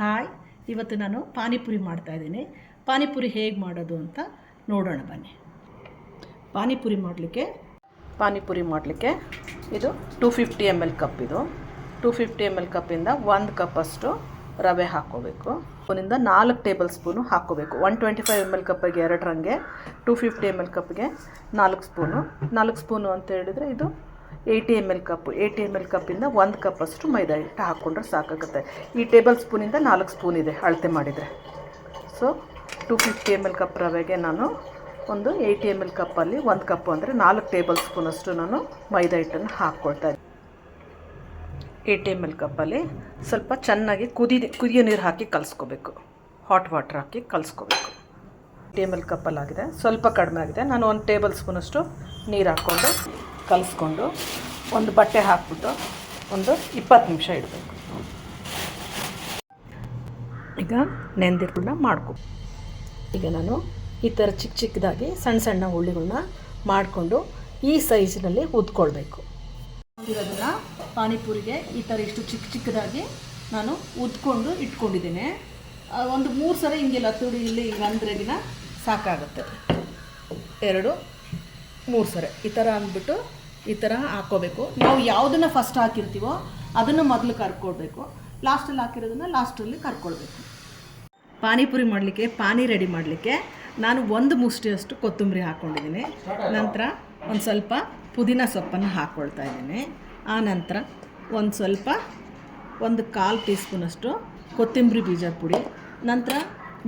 Hi. ಇವತ್ತು ನಾನು ಪಾನಿಪುರಿ ಮಾಡ್ತಾಯಿದ್ದೀನಿ ಪಾನಿಪುರಿ ಹೇಗೆ ಮಾಡೋದು ಅಂತ ನೋಡೋಣ ಬನ್ನಿ. ಪಾನಿಪುರಿ ಮಾಡಲಿಕ್ಕೆ ಪಾನಿಪುರಿ ಮಾಡಲಿಕ್ಕೆ ಇದು two fifty M L cup ಇದು. ಟೂ ಫಿಫ್ಟಿ ಎಂ ಎಲ್ ಕಪ್ಪಿಂದ ಒಂದು ಕಪ್ಪಷ್ಟು ರವೆ ಹಾಕ್ಕೋಬೇಕು. ಒಂದಿಂದ ನಾಲ್ಕು ಟೇಬಲ್ ಸ್ಪೂನು ಹಾಕ್ಕೋಬೇಕು. One twenty five M L ಕಪ್ಪಿಗೆ ಎರಡರಂಗೆ ಟೂ ಫಿಫ್ಟಿ ಎಂ ಎಲ್ ಕಪ್ಗೆ ನಾಲ್ಕು ಸ್ಪೂನು ನಾಲ್ಕು ಸ್ಪೂನು ಅಂತ ಹೇಳಿದರೆ ಇದು eighty M L cup eighty M L ಕಪ್ಪಿಂದ ಒಂದು ಕಪ್ ಅಷ್ಟು ಮೈದಾ ಹಿಟ್ಟು ಹಾಕ್ಕೊಂಡ್ರೆ ಸಾಕಾಗುತ್ತೆ. ಈ ಟೇಬಲ್ ಸ್ಪೂನಿಂದ ನಾಲ್ಕು ಸ್ಪೂನ್ ಇದೆ ಅಳತೆ ಮಾಡಿದರೆ. So two fifty M L cup ರವೆಗೆ ನಾನು ಒಂದು ಏಯ್ಟಿ ಎಂ ಎಲ್ ಕಪ್ಪಲ್ಲಿ ಒಂದು ಕಪ್ ಅಂದರೆ ನಾಲ್ಕು ಟೇಬಲ್ ಸ್ಪೂನಷ್ಟು ನಾನು ಮೈದಾ ಹಿಟ್ಟನ್ನು ಹಾಕ್ಕೊಳ್ತಾ ಇದ್ದೀನಿ ಏಯ್ಟಿ ಎಂ ಎಲ್ ಕಪ್ಪಲ್ಲಿ ಸ್ವಲ್ಪ ಚೆನ್ನಾಗಿ ಕುದಿ ಕುದಿಯೋ ನೀರು ಹಾಕಿ ಕಲಿಸ್ಕೋಬೇಕು. ಹಾಟ್ ವಾಟ್ರ್ ಹಾಕಿ ಕಲಿಸ್ಕೋಬೇಕು. ಏಯ್ಟಿ ಎಂ ಎಲ್ ಕಪ್ಪಲ್ಲಾಗಿದೆ ಸ್ವಲ್ಪ ಕಡಿಮೆ ಆಗಿದೆ. ನಾನು ಒಂದು ಟೇಬಲ್ ಸ್ಪೂನಷ್ಟು ನೀರು ಹಾಕ್ಕೊಂಡು, ಕಲಿಸ್ಕೊಂಡು ಒಂದು ಬಟ್ಟೆ ಹಾಕ್ಬಿಟ್ಟು ಒಂದು ಇಪ್ಪತ್ತು ನಿಮಿಷ ಇಡಬೇಕು. ಈಗ ನೆಂದಿರ್ಗಳನ್ನ ಮಾಡ್ಕೊ. ಈಗ ನಾನು ಈ ಥರ ಚಿಕ್ಕ ಚಿಕ್ಕದಾಗಿ ಸಣ್ಣ ಸಣ್ಣ ಹುಳ್ಳಿಗಳನ್ನ ಮಾಡಿಕೊಂಡು ಈ ಸೈಜಿನಲ್ಲಿ ಉದ್ಕೊಳ್ಬೇಕು. ಇರೋದನ್ನ ಪಾನಿಪುರಿಗೆ ಈ ಥರ ಇಷ್ಟು ಚಿಕ್ಕ ಚಿಕ್ಕದಾಗಿ ನಾನು ಉದ್ಕೊಂಡು ಇಟ್ಕೊಂಡಿದ್ದೇನೆ. ಒಂದು ಮೂರು ಸರಿ ಹಿಂಗೆಲ್ಲ ತುಡಿ ಇಲ್ಲಿ ಅಂದ್ರೆಗಿನ ಸಾಕಾಗುತ್ತೆ. ಎರಡು ಮೂರು ಸರಿ. ಈ ಥರ ಅಂದ್ಬಿಟ್ಟು ಈ ಥರ ಹಾಕೋಬೇಕು ನಾವು ಯಾವುದನ್ನು ಫಸ್ಟ್ ಹಾಕಿರ್ತೀವೋ ಅದನ್ನು ಮೊದಲು ಕರ್ಕೊಳ್ಬೇಕು. ಲಾಸ್ಟಲ್ಲಿ ಹಾಕಿರೋದನ್ನು ಲಾಸ್ಟಲ್ಲಿ ಕರ್ಕೊಳ್ಬೇಕು. ಪಾನಿಪುರಿ ಮಾಡಲಿಕ್ಕೆ ಪಾನಿ ರೆಡಿ ಮಾಡಲಿಕ್ಕೆ ನಾನು ಒಂದು ಮುಷ್ಟಿಯಷ್ಟು ಕೊತ್ತಂಬರಿ ಹಾಕ್ಕೊಂಡಿದ್ದೀನಿ. ನಂತರ ಒಂದು ಸ್ವಲ್ಪ ಪುದೀನ ಸೊಪ್ಪನ್ನು ಹಾಕ್ಕೊಳ್ತಾ ಇದ್ದೀನಿ. ಆ ನಂತರ ಒಂದು ಸ್ವಲ್ಪ ಒಂದು ಕಾಲು ಟೀ ಸ್ಪೂನಷ್ಟು ಕೊತ್ತಂಬರಿ ಬೀಜದ ಪುಡಿ. ನಂತರ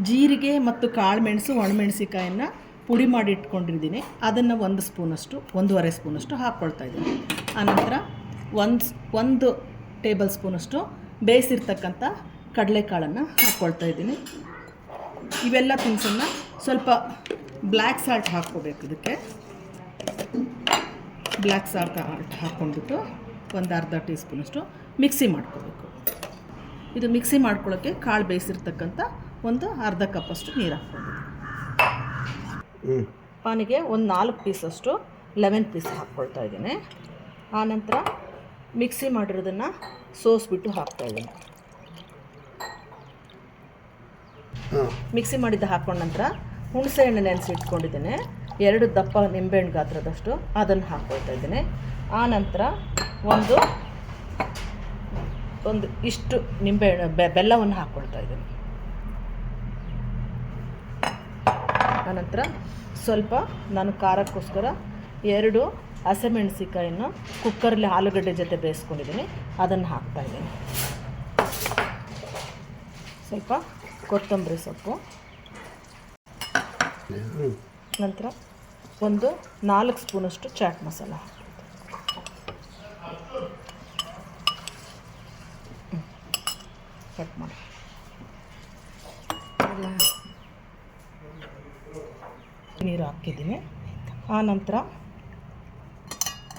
ಜೀರಿಗೆ ಮತ್ತು ಕಾಳು ಮೆಣಸು ಒಣಮೆಣಸಿಕಾಯನ್ನು ಪುಡಿ ಮಾಡಿ ಇಟ್ಕೊಂಡಿದ್ದೀನಿ ಅದನ್ನು ಒಂದು ಸ್ಪೂನಷ್ಟು, ಒಂದೂವರೆ ಸ್ಪೂನಷ್ಟು ಹಾಕ್ಕೊಳ್ತಾ ಇದ್ದೀನಿ. ಆನಂತರ ಒಂದು ಒಂದು ಟೇಬಲ್ ಸ್ಪೂನಷ್ಟು ಬೇಯಿಸಿರ್ತಕ್ಕಂಥ ಕಡಲೆಕಾಳನ್ನು ಹಾಕ್ಕೊಳ್ತಾ ಇದ್ದೀನಿ. ಇವೆಲ್ಲ ತಿನ್ಸನ್ನು ಸ್ವಲ್ಪ ಬ್ಲ್ಯಾಕ್ ಸಾಲ್ಟ್ ಹಾಕ್ಕೋಬೇಕು ಇದಕ್ಕೆ. ಬ್ಲ್ಯಾಕ್ ಸಾಲ್ಟ್ ಹಾಕ್ಕೊಂಡ್ಬಿಟ್ಟು ಒಂದು ಅರ್ಧ ಟೀ ಸ್ಪೂನಷ್ಟು ಮಿಕ್ಸಿ ಮಾಡ್ಕೋಬೇಕು. ಇದು ಮಿಕ್ಸಿ ಮಾಡ್ಕೊಳ್ಳೋಕ್ಕೆ ಕಾಳು ಬೇಯಿಸಿರ್ತಕ್ಕಂಥ ಒಂದು ಅರ್ಧ ಕಪ್ಪಷ್ಟು ನೀರು ಹಾಕ್ಕೊಬೇಕು ಪಾನಿಗೆ ಒಂದು ನಾಲ್ಕು ಪೀಸಷ್ಟು ಲೆಮನ್ ಪೀಸ್ ಹಾಕ್ಕೊಳ್ತಾ ಇದ್ದೀನಿ. ಆನಂತರ ಮಿಕ್ಸಿ ಮಾಡಿರೋದನ್ನು ಸೋಸ್ಬಿಟ್ಟು ಹಾಕ್ತಾ ಇದ್ದೀನಿ. ಮಿಕ್ಸಿ ಮಾಡಿದ್ದು ಹಾಕ್ಕೊಂಡ ನಂತರ ಹುಣಸೆ ಹಣ್ಣು ನೆನೆಸಿ ಎರಡು ದಪ್ಪ ನಿಂಬೆಹಣ್ಣು ಗಾತ್ರದಷ್ಟು ಅದನ್ನು ಹಾಕ್ಕೊಳ್ತಾ ಇದ್ದೀನಿ. ಆನಂತರ ನಂತರ ಒಂದು ಒಂದು ಇಷ್ಟು ನಿಂಬೆಹಣ್ಣು ಬೆಲ್ಲವನ್ನು ಹಾಕ್ಕೊಳ್ತಾ ಇದ್ದೇನೆ. ಆನಂತರ ಸ್ವಲ್ಪ ನಾನು ಖಾರಕ್ಕೋಸ್ಕರ ಎರಡು ಹಸಿಮೆಣಸಿಕಾಯನ್ನು ಕುಕ್ಕರಲ್ಲಿ ಆಲೂಗಡ್ಡೆ ಜೊತೆ ಬೇಯಿಸ್ಕೊಂಡಿದ್ದೀನಿ. ಅದನ್ನು ಹಾಕ್ತಾ ಇದ್ದೀನಿ. ಸ್ವಲ್ಪ ಕೊತ್ತಂಬರಿ ಸೊಪ್ಪು. ನಂತರ ಒಂದು ನಾಲ್ಕು ಸ್ಪೂನಷ್ಟು ಚಾಟ್ ಮಸಾಲ. ಕಟ್ ಮಾಡಿ. ನೀರು ಹಾಕಿದ್ದೀನಿ. ಆನಂತರ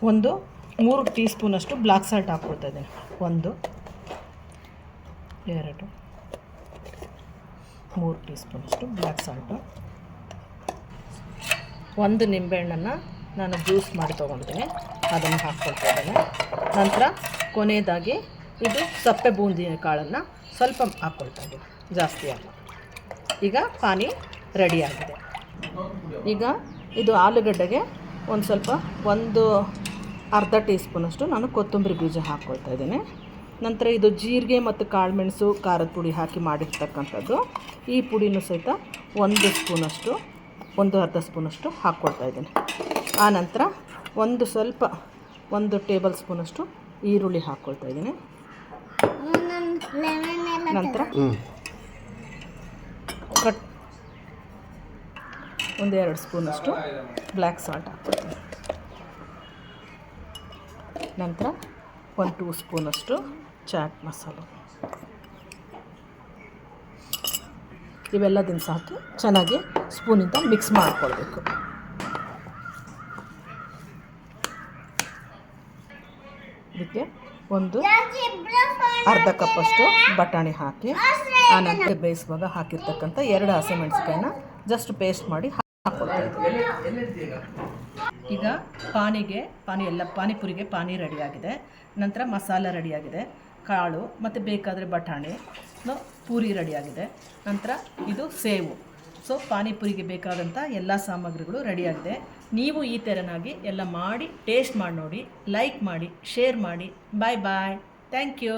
ಒಂದು ಮೂರು ಟೀ ಸ್ಪೂನಷ್ಟು ಬ್ಲ್ಯಾಕ್ ಸಾಲ್ಟ್ ಹಾಕ್ಕೊಳ್ತಾ ಇದ್ದೀನಿ. ಒಂದು, ಎರಡು, ಮೂರು ಟೀ ಸ್ಪೂನಷ್ಟು ಬ್ಲ್ಯಾಕ್ ಸಾಲ್ಟು. ಒಂದು ನಿಂಬೆಹಣ್ಣನ್ನು ನಾನು ಜ್ಯೂಸ್ ಮಾಡಿ ತೊಗೊಂಡಿದ್ದೀನಿ. ಅದನ್ನು ಹಾಕ್ಕೊಳ್ತಾ ಇದ್ದೇನೆ. ನಂತರ ಕೊನೆಯದಾಗಿ ಇದು ಸಪ್ಪೆ ಬೂಂದಿ ಕಾಳನ್ನು ಸ್ವಲ್ಪ ಹಾಕ್ಕೊಳ್ತಾ ಇದ್ದೀನಿ. ಜಾಸ್ತಿ ಅಲ್ಲ. ಈಗ ಪಾನಿ ರೆಡಿಯಾಗಿದೆ ಈಗ ಇದು ಆಲೂಗಡ್ಡೆಗೆ ಒಂದು ಸ್ವಲ್ಪ ಒಂದು ಅರ್ಧ ಟೀ ಸ್ಪೂನಷ್ಟು ನಾನು ಕೊತ್ತಂಬರಿ ಬೀಜ ಹಾಕ್ಕೊಳ್ತಾ ಇದ್ದೀನಿ. ನಂತರ ಇದು ಜೀರಿಗೆ ಮತ್ತು ಕಾಳುಮೆಣಸು ಖಾರದ ಪುಡಿ ಹಾಕಿ ಮಾಡಿರ್ತಕ್ಕಂಥದ್ದು. ಈ ಪುಡಿನೂ ಸಹಿತ ಒಂದು ಸ್ಪೂನಷ್ಟು ಒಂದು ಅರ್ಧ ಸ್ಪೂನಷ್ಟು ಹಾಕ್ಕೊಳ್ತಾ ಇದ್ದೀನಿ. ಆನಂತರ ನಂತರ ಒಂದು ಸ್ವಲ್ಪ ಒಂದು ಟೇಬಲ್ ಸ್ಪೂನಷ್ಟು ಈರುಳ್ಳಿ ಹಾಕ್ಕೊಳ್ತಾ ಇದ್ದೀನಿ. ನಂತರ ಒಂದು ಎರಡು ಸ್ಪೂನಷ್ಟು ಬ್ಲ್ಯಾಕ್ ಸಾಲ್ಟ್ ಹಾಕ್ಕೊಳ್ತೀನಿ. ನಂತರ ಒಂದು ಟೂ ಸ್ಪೂನಷ್ಟು ಚಾಟ್ ಮಸಾಲ. ಇವೆಲ್ಲ ಸಾಕು, ಚೆನ್ನಾಗಿ ಸ್ಪೂನಿಂದ ಮಿಕ್ಸ್ ಮಾಡ್ಕೊಳ್ಬೇಕು. ಇದಕ್ಕೆ ಒಂದು ಅರ್ಧ ಕಪ್ಪಷ್ಟು ಬಟಾಣಿ ಹಾಕಿ ಆನಂತರ ಬೇಯಿಸುವಾಗ ಹಾಕಿರ್ತಕ್ಕಂಥ ಎರಡು ಹಸಿಮೆಣಸಿಕಾಯಿನ ಜಸ್ಟ್ ಪೇಸ್ಟ್ ಮಾಡಿ ಈಗ ಪಾನಿಗೆ, ಪಾನಿ ಎಲ್ಲ, ಪಾನಿಪುರಿಗೆ ಪಾನಿ ರೆಡಿಯಾಗಿದೆ. ನಂತರ ಮಸಾಲ ರೆಡಿಯಾಗಿದೆ. ಕಾಳು ಮತ್ತು ಬೇಕಾದರೆ ಬಟಾಣಿ ಪೂರಿ ರೆಡಿಯಾಗಿದೆ. ನಂತರ ಇದು ಸೇವು. ಸೊ, ಪಾನಿಪುರಿಗೆ ಬೇಕಾದಂಥ ಎಲ್ಲ ಸಾಮಗ್ರಿಗಳು ರೆಡಿಯಾಗಿದೆ. ನೀವು ಈ ಥರನಾಗಿ ಎಲ್ಲ ಮಾಡಿ, ಟೇಸ್ಟ್ ಮಾಡಿ ನೋಡಿ, ಲೈಕ್ ಮಾಡಿ, ಶೇರ್ ಮಾಡಿ. Bye bye. Thank you.